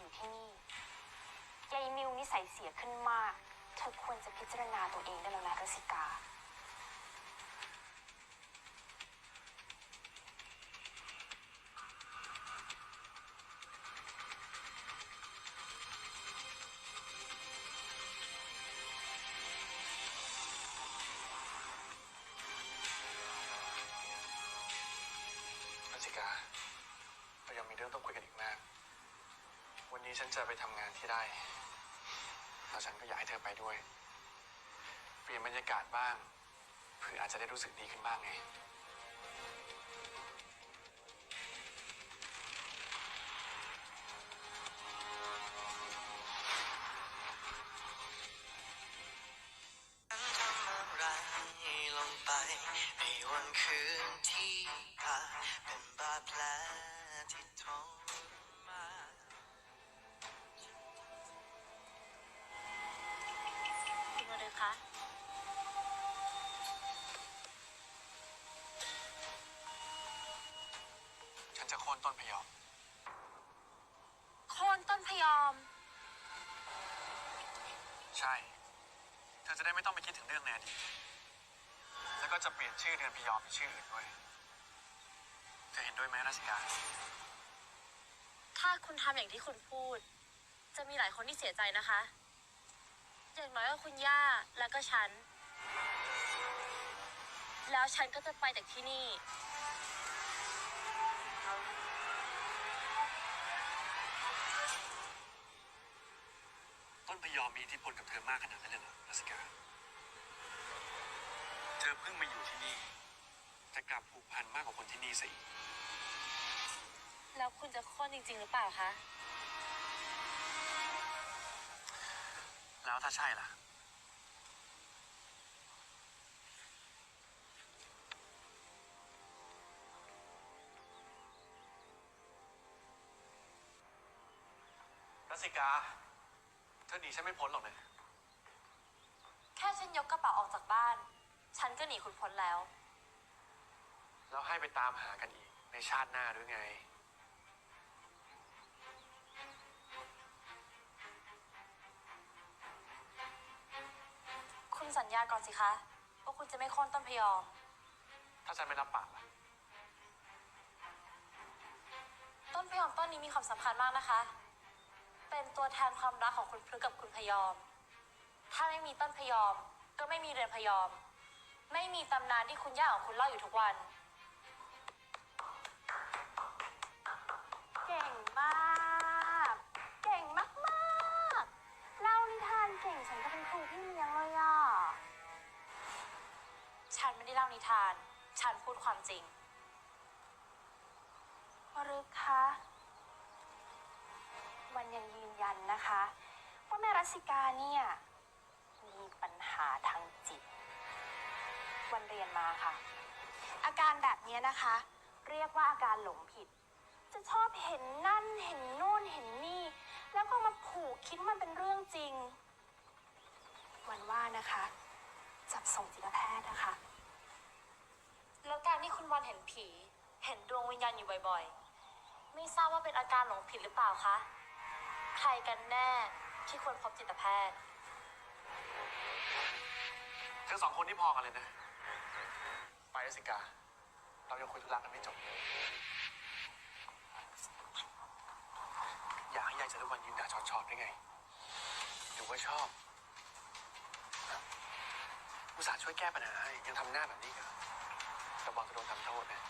อยู่ที่นี่ยายมิวนิสัยเสียขึ้นมาก เธอควรจะพิจารณาตัวเองได้แล้วนะรัสิกา รัชกาเรายังมีเรื่องต้องคุยกันอีกมาก วันนี้ฉันจะไปทำงานที่ได้ แล้วฉันก็อยากให้เธอไปด้วย เปลี่ยนบรรยากาศบ้างเผื่ออาจจะได้รู้สึกดีขึ้นบ้างไง ฉันทำอะไรลงไปในวันคืน นจะโค่นต้นพยอม โค่นต้นพยอม ใช่ เธอจะได้ไม่ต้องไปคิดถึงเรื่องในอดีตแล้วก็จะเปลี่ยนชื่อเดือนพยอมเป็นชื่ออื่นด้วย เธอเห็นด้วยไหมราชกาถ้าคุณทำอย่างที่คุณพูด จะมีหลายคนที่เสียใจนะคะ อย่างน้อยก็คุณย่าแล้วก็ฉัน แล้วฉันก็จะไปจากที่นี่ พยอมมีอิทธิพลกับเธอมากขนาดนั้นเลยเหรอรัสกา เธอเพิ่งมาอยู่ที่นี่จะกลับผูกพันมากกว่าคนที่นี่สิแล้วคุณจะโค่นจริง ๆ หรือเปล่าคะ แล้วถ้าใช่ล่ะ รัสสิกา เธอหนีฉันไม่พ้นหรอกนะ แค่ฉันยกกระเป๋าออกจากบ้าน ฉันก็หนีคุณพ้นแล้ว แล้วให้ไปตามหากันอีกในชาติหน้าด้วยไง คุณสัญญาก่อนสิคะว่าคุณจะไม่โค่นต้นพยอม ถ้าฉันไม่รับปากล่ะ ต้นพยอมต้นนี้มีความสำคัญมากนะคะ เป็นตัวแทนความรักของคุณพฤกกับคุณพยอม ถ้าไม่มีต้นพยอม ก็ไม่มีเรือนพยอม ไม่มีตำนานที่คุณย่าของคุณเล่าอยู่ทุกวัน เก่งมาก เก่งมากมากๆเล่านิทานเก่งฉันก็เป็นครูพี่เลี้ยงเลยอะ ฉันไม่ได้เล่านิทาน ฉันพูดความจริง วรึกคะันนะคะ ว่าแม่รัสิกาเนี่ยมีปัญหาทางจิต วันเรียนมาค่ะ อาการแบบนี้นะคะ เรียกว่าอาการหลงผิด จะชอบเห็นนั่นเห็นโน่นเห็นนี่ แล้วก็มาผูกคิดว่ามันเป็นเรื่องจริง วันว่านะคะ จับส่งจิตแพทย์นะคะ แล้วการที่คุณวันเห็นผี เห็นดวงวิญญาณอยู่บ่อยๆ ไม่ทราบว่าเป็นอาการหลงผิดหรือเปล่าคะ ใครกันแน่ที่ควรพบจิตแพทย์เธอสองคนที่พอกันเลยนะ ไปรัสสิกา เรายังคุยธุระกันไม่จบ อยากให้ยายเจอทุกวันยืนด่าชอดๆได้ไงหรือว่าชอบอุตส่าห์ช่วยแก้ปัญหาให้ยังทำหน้าแบบนี้กันระวังจะโดนทำโทษนะ